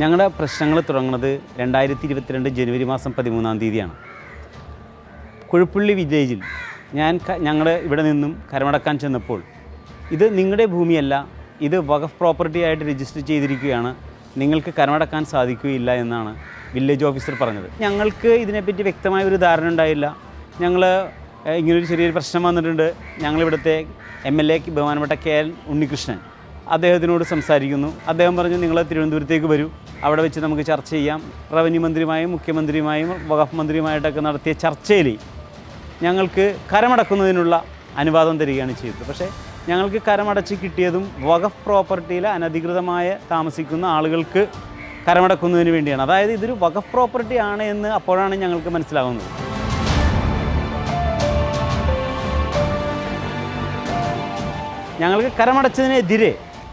ഞങ്ങളുടെ പ്രശ്നങ്ങൾ തുടങ്ങുന്നത് രണ്ടായിരത്തി ഇരുപത്തിരണ്ട് ജനുവരി മാസം പതിമൂന്നാം തീയതിയാണ്. കുഴപ്പള്ളി വില്ലേജിൽ ഞാൻ ഞങ്ങൾ ഇവിടെ നിന്നും കരമടക്കാൻ ചെന്നപ്പോൾ ഇത് നിങ്ങളുടെ ഭൂമിയല്ല ഇത് വഖഫ് പ്രോപ്പർട്ടി ആയിട്ട് രജിസ്റ്റർ ചെയ്തിരിക്കുകയാണ് നിങ്ങൾക്ക് കരമടക്കാൻ സാധിക്കുകയില്ല എന്നാണ് വില്ലേജ് ഓഫീസർ പറഞ്ഞത്. ഞങ്ങൾക്ക് ഇതിനെപ്പറ്റി വ്യക്തമായ ഒരു ധാരണ ഉണ്ടായില്ല. ഞങ്ങൾ ഇങ്ങനൊരു ചെറിയൊരു പ്രശ്നം വന്നിട്ടുണ്ട്. ഞങ്ങളിവിടുത്തെ എം എൽ എ ബഹുമാനപ്പെട്ട കെ എൽ ഉണ്ണികൃഷ്ണൻ അദ്ദേഹത്തിനോട് സംസാരിക്കുന്നു. അദ്ദേഹം പറഞ്ഞു നിങ്ങൾ തിരുവനന്തപുരത്തേക്ക് വരൂ. അവിടെ വെച്ച് നമുക്ക് ചർച്ച ചെയ്യാം. റവന്യൂ മന്ത്രിയുമായും മുഖ്യമന്ത്രിയുമായും വഖഫ് മന്ത്രിയുമായിട്ടൊക്കെ നടത്തിയ ചർച്ചയിൽ ഞങ്ങൾക്ക് കരമടക്കുന്നതിനുള്ള അനുവാദം തരികയാണ് ചെയ്തത്. പക്ഷേ ഞങ്ങൾക്ക് കരമടച്ച് കിട്ടിയതും വഖഫ് പ്രോപ്പർട്ടിയിൽ അനധികൃതമായ താമസിക്കുന്ന ആളുകൾക്ക് കരമടക്കുന്നതിന് വേണ്ടിയാണ്. അതായത് ഇതൊരു വഖഫ് പ്രോപ്പർട്ടി ആണ് എന്ന് അപ്പോഴാണ് ഞങ്ങൾക്ക് മനസ്സിലാകുന്നത് ഞങ്ങൾക്ക് കരമടച്ചതിനെതിരെ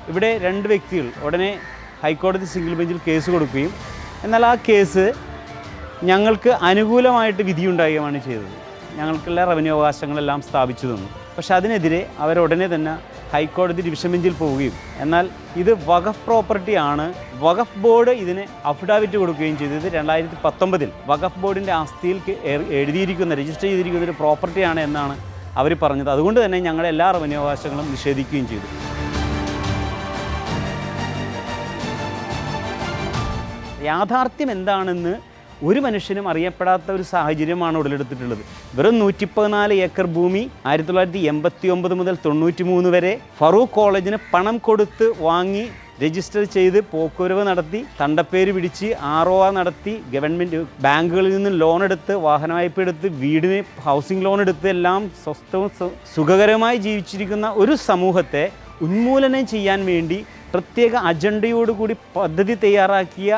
ഇവിടെ രണ്ട് വ്യക്തികൾ ഉടനെ ഹൈക്കോടതി സിംഗിൾ ബെഞ്ചിൽ കേസ് കൊടുക്കുകയും എന്നാൽ ആ കേസ് ഞങ്ങൾക്ക് അനുകൂലമായിട്ട് വിധിയുണ്ടാകുകയാണ് ചെയ്തത്. ഞങ്ങൾക്കുള്ള റവന്യൂ അവകാശങ്ങളെല്ലാം സ്ഥാപിച്ചു തന്നു. പക്ഷെ അതിനെതിരെ അവരുടനെ തന്നെ ഹൈക്കോടതി ഡിവിഷൻ ബെഞ്ചിൽ പോവുകയും എന്നാൽ ഇത് വഖഫ് പ്രോപ്പർട്ടി ആണ്. വഖഫ് ബോർഡ് ഇതിന് അഫിഡാവിറ്റ് കൊടുക്കുകയും ചെയ്തത് രണ്ടായിരത്തി പത്തൊമ്പതിൽ വഖഫ് ബോർഡിന്റെ ആസ്തിയിൽ എഴുതിയിരിക്കുന്ന രജിസ്റ്റർ ചെയ്തിരിക്കുന്ന ഒരു പ്രോപ്പർട്ടിയാണ് എന്നാണ് അവർ പറഞ്ഞത്. അതുകൊണ്ട് തന്നെ ഞങ്ങളുടെ എല്ലാ റവന്യൂ അവകാശങ്ങളും നിഷേധിക്കുകയും ചെയ്തു. യാഥാർത്ഥ്യം എന്താണെന്ന് ഒരു മനുഷ്യനും അറിയപ്പെടാത്ത ഒരു സാഹചര്യമാണ് ഉടലെടുത്തിട്ടുള്ളത്. വെറും നൂറ്റി പതിനാല് ഏക്കർ ഭൂമി ആയിരത്തി തൊള്ളായിരത്തി എൺപത്തി ഒമ്പത് മുതൽ തൊണ്ണൂറ്റി മൂന്ന് വരെ ഫറൂഖ് കോളേജിന് പണം കൊടുത്ത് വാങ്ങി രജിസ്റ്റർ ചെയ്ത് പോക്കുവരവ് നടത്തി തണ്ടപ്പേര് പിടിച്ച് ആർ ഒ നടത്തി ഗവൺമെന്റ് ബാങ്കുകളിൽ നിന്ന് ലോൺ എടുത്ത് വാഹന വായ്പ എടുത്ത് വീടിന് ഹൗസിംഗ് ലോൺ എടുത്ത് എല്ലാം സ്വസ്ഥവും സുഖകരമായി ജീവിച്ചിരിക്കുന്ന ഒരു സമൂഹത്തെ ഉന്മൂലനം ചെയ്യാൻ വേണ്ടി പ്രത്യേക അജണ്ടയോടുകൂടി പദ്ധതി തയ്യാറാക്കിയ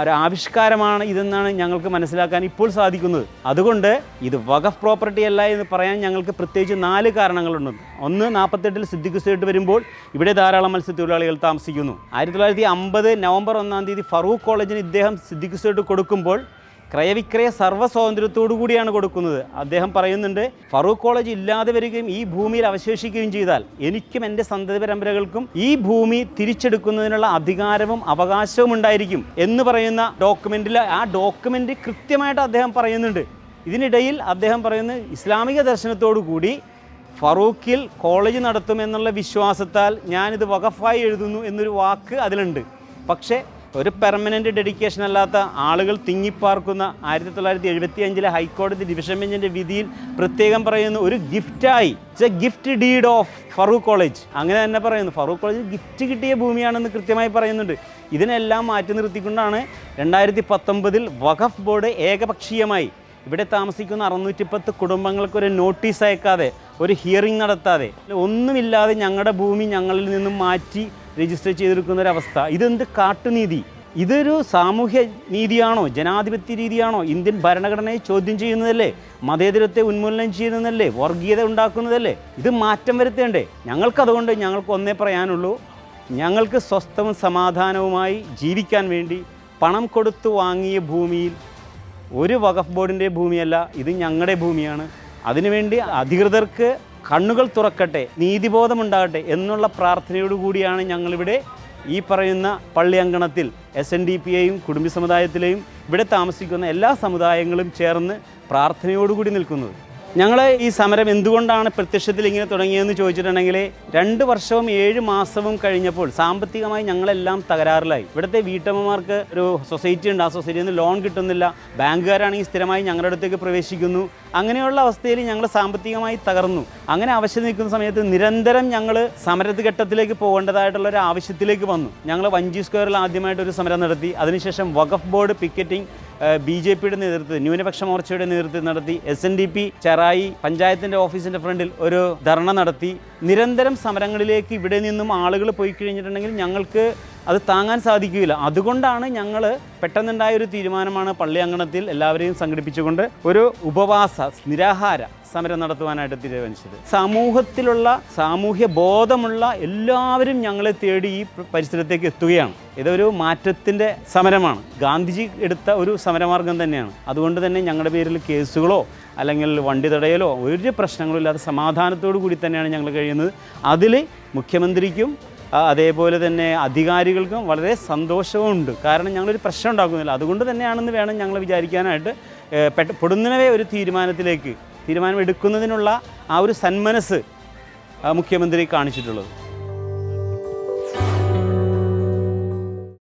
ഒരു ആവിഷ്കാരമാണ് ഇതെന്നാണ് ഞങ്ങൾക്ക് മനസ്സിലാക്കാൻ ഇപ്പോൾ സാധിക്കുന്നത്. അതുകൊണ്ട് ഇത് വഖഫ് പ്രോപ്പർട്ടി അല്ല എന്ന് പറയാൻ ഞങ്ങൾക്ക് പ്രത്യേകിച്ച് നാല് കാരണങ്ങളുണ്ട്. ഒന്ന് നാൽപ്പത്തെട്ടിൽ സിദ്ദിഖ് വരുമ്പോൾ ഇവിടെ ധാരാളം മത്സ്യത്തൊഴിലാളികൾ താമസിക്കുന്നു. ആയിരത്തി തൊള്ളായിരത്തി അമ്പത് നവംബർ ഒന്നാം തീയതി ഫറൂഖ് കോളേജിന് ഇദ്ദേഹം സിദ്ദിഖ് കൊടുക്കുമ്പോൾ ക്രയവിക്രയ സർവ സ്വാതന്ത്ര്യത്തോടു കൂടിയാണ് കൊടുക്കുന്നത്. അദ്ദേഹം പറയുന്നുണ്ട് ഫറൂഖ് കോളേജ് ഇല്ലാതെ വരികയും ഈ ഭൂമിയിൽ അവശേഷിക്കുകയും ചെയ്താൽ എനിക്കും എന്റെ സന്തതി പരമ്പരകൾക്കും ഈ ഭൂമി തിരിച്ചെടുക്കുന്നതിനുള്ള അധികാരവും അവകാശവും ഉണ്ടായിരിക്കും എന്ന് പറയുന്ന ഡോക്യുമെന്റിൽ ആ ഡോക്യുമെന്റ് കൃത്യമായിട്ട് അദ്ദേഹം പറയുന്നുണ്ട്. ഇതിനിടയിൽ അദ്ദേഹം പറയുന്നത് ഇസ്ലാമിക ദർശനത്തോടു കൂടി ഫറൂഖിൽ കോളേജ് നടത്തുമെന്നുള്ള വിശ്വാസത്താൽ ഞാനിത് വകഫായി എഴുതുന്നു എന്നൊരു വാക്ക് അതിലുണ്ട്. പക്ഷേ ഒരു പെർമനന്റ് ഡെഡിക്കേഷൻ അല്ലാത്ത ആളുകൾ തിങ്ങിപ്പാർക്കുന്ന ആയിരത്തി തൊള്ളായിരത്തി എഴുപത്തി അഞ്ചിലെ ഹൈക്കോടതി ഡിവിഷൻ ബെഞ്ചിന്റെ വിധിയിൽ പ്രത്യേകം പറയുന്നു ഒരു ഗിഫ്റ്റായി it's a gift deed of Farook College അങ്ങനെ തന്നെ പറയുന്നു ഫറൂഖ് കോളേജ് ഗിഫ്റ്റ് കിട്ടിയ ഭൂമിയാണെന്ന് കൃത്യമായി പറയുന്നുണ്ട്. ഇതിനെല്ലാം മാറ്റി നിർത്തിക്കൊണ്ടാണ് രണ്ടായിരത്തി പത്തൊമ്പതിൽ വഖഫ് ബോർഡ് ഏകപക്ഷീയമായി ഇവിടെ താമസിക്കുന്ന അറുന്നൂറ്റി പത്ത് കുടുംബങ്ങൾക്ക് ഒരു നോട്ടീസ് അയക്കാതെ ഒരു ഹിയറിംഗ് നടത്താതെ ഒന്നുമില്ലാതെ ഞങ്ങളുടെ ഭൂമി ഞങ്ങളിൽ നിന്നും മാറ്റി രജിസ്റ്റർ ചെയ്തെടുക്കുന്ന അവസ്ഥ ഇതെന്ത് കാട്ടുനീതി? ഇതൊരു സാമൂഹ്യ നീതിയാണോ? ജനാധിപത്യ രീതിയാണോ? ഇന്ത്യൻ ഭരണഘടനയെ ചോദ്യം ചെയ്യുന്നതല്ലേ? മതേതരത്തെ ഉന്മൂലനം ചെയ്യുന്നതല്ലേ? വർഗീയത ഉണ്ടാക്കുന്നതല്ലേ? ഇത് മാറ്റം വരുത്തേണ്ടേ? ഞങ്ങൾക്കതുകൊണ്ട് ഞങ്ങൾക്ക് ഒന്നേ പറയാനുള്ളൂ. ഞങ്ങൾക്ക് സ്വസ്ഥവും സമാധാനവുമായി ജീവിക്കാൻ വേണ്ടി പണം കൊടുത്തു വാങ്ങിയ ഭൂമിയിൽ ഒരു വഖഫ് ബോർഡിന്റെ ഭൂമിയല്ല ഇത് ഞങ്ങളുടെ ഭൂമിയാണ്. അതിനുവേണ്ടി അധികൃതർക്ക് കണ്ണുകൾ തുറക്കട്ടെ നീതിബോധമുണ്ടാകട്ടെ എന്നുള്ള പ്രാർത്ഥനയോടുകൂടിയാണ് ഞങ്ങളിവിടെ ഈ പറയുന്ന പള്ളി അങ്കണത്തിൽ എസ് എൻ ഡി പിയെയും കുടുംബ സമുദായത്തിലെയും ഇവിടെ താമസിക്കുന്ന എല്ലാ സമുദായങ്ങളും ചേർന്ന് പ്രാർത്ഥനയോടുകൂടി നിൽക്കുന്നത്. ഞങ്ങൾ ഈ സമരം എന്തുകൊണ്ടാണ് പ്രത്യക്ഷത്തിൽ ഇങ്ങനെ തുടങ്ങിയതെന്ന് ചോദിച്ചിട്ടുണ്ടെങ്കിൽ രണ്ട് വർഷവും ഏഴ് മാസവും കഴിഞ്ഞപ്പോൾ സാമ്പത്തികമായി ഞങ്ങളെല്ലാം തകരാറിലായി. ഇവിടുത്തെ വീട്ടമ്മമാർക്ക് ഒരു സൊസൈറ്റി ഉണ്ട്. ആ സൊസൈറ്റിയിൽ നിന്ന് ലോൺ കിട്ടുന്നില്ല. ബാങ്കുകാരാണെങ്കിൽ സ്ഥിരമായി ഞങ്ങളുടെ അടുത്തേക്ക് പ്രവേശിക്കുന്നു. അങ്ങനെയുള്ള അവസ്ഥയിൽ ഞങ്ങൾ സാമ്പത്തികമായി തകർന്നു. അങ്ങനെ ആവശ്യം നിൽക്കുന്ന സമയത്ത് നിരന്തരം ഞങ്ങൾ സമരഘട്ടത്തിലേക്ക് പോകേണ്ടതായിട്ടുള്ള ഒരു ആവശ്യത്തിലേക്ക് വന്നു. ഞങ്ങൾ വഞ്ചി സ്ക്വയറിൽ ആദ്യമായിട്ട് ഒരു സമരം നടത്തി. അതിനുശേഷം Waqf board picketing B J പിയുടെ നേതൃത്വത്തിൽ ന്യൂനപക്ഷ മോർച്ചയുടെ നേതൃത്വം നടത്തി S N D P Cherai പഞ്ചായത്തിന്റെ ഓഫീസിന്റെ ഫ്രണ്ടിൽ ഒരു ധർണ നടത്തി. നിരന്തരം സമരങ്ങളിലേക്ക് ഇവിടെ നിന്നും ആളുകൾ പോയി കഴിഞ്ഞിട്ടുണ്ടെങ്കിൽ ഞങ്ങൾക്ക് അത് താങ്ങാൻ സാധിക്കുകയില്ല. അതുകൊണ്ടാണ് ഞങ്ങൾ പെട്ടെന്നുണ്ടായ ഒരു തീരുമാനമാണ് പള്ളി അങ്കണത്തിൽ എല്ലാവരെയും സംഘടിപ്പിച്ചുകൊണ്ട് ഒരു ഉപവാസ നിരാഹാര സമരം നടത്തുവാനായിട്ട് തീരുമാനിച്ചത്. സമൂഹത്തിലുള്ള സാമൂഹ്യ ബോധമുള്ള എല്ലാവരും ഞങ്ങളെ തേടി ഈ പരിസരത്തേക്ക് എത്തുകയാണ്. ഇതൊരു മാറ്റത്തിന്റെ സമരമാണ്. ഗാന്ധിജി എടുത്ത ഒരു സമരമാർഗം തന്നെയാണ്. അതുകൊണ്ട് തന്നെ ഞങ്ങളുടെ പേരിൽ കേസുകളോ അല്ലെങ്കിൽ വണ്ടി തടയലോ ഒരു പ്രശ്നങ്ങളും ഇല്ലാതെ സമാധാനത്തോടു കൂടി തന്നെയാണ് ഞങ്ങൾ കഴിയുന്നത്. അതിൽ മുഖ്യമന്ത്രിക്കും അതേപോലെ തന്നെ അധികാരികൾക്കും വളരെ സന്തോഷവുമുണ്ട്. കാരണം ഞങ്ങളൊരു പ്രശ്നം ഉണ്ടാക്കുന്നില്ല. അതുകൊണ്ട് തന്നെയാണെന്ന് വേണം ഞങ്ങൾ വിചാരിക്കാനായിട്ട് പെട്ട പൊടുന്നനവേ ഒരു തീരുമാനത്തിലേക്ക് തീരുമാനം എടുക്കുന്നതിനുള്ള ആ ഒരു സന്മനസ് മുഖ്യമന്ത്രി കാണിച്ചിട്ടുള്ളത്.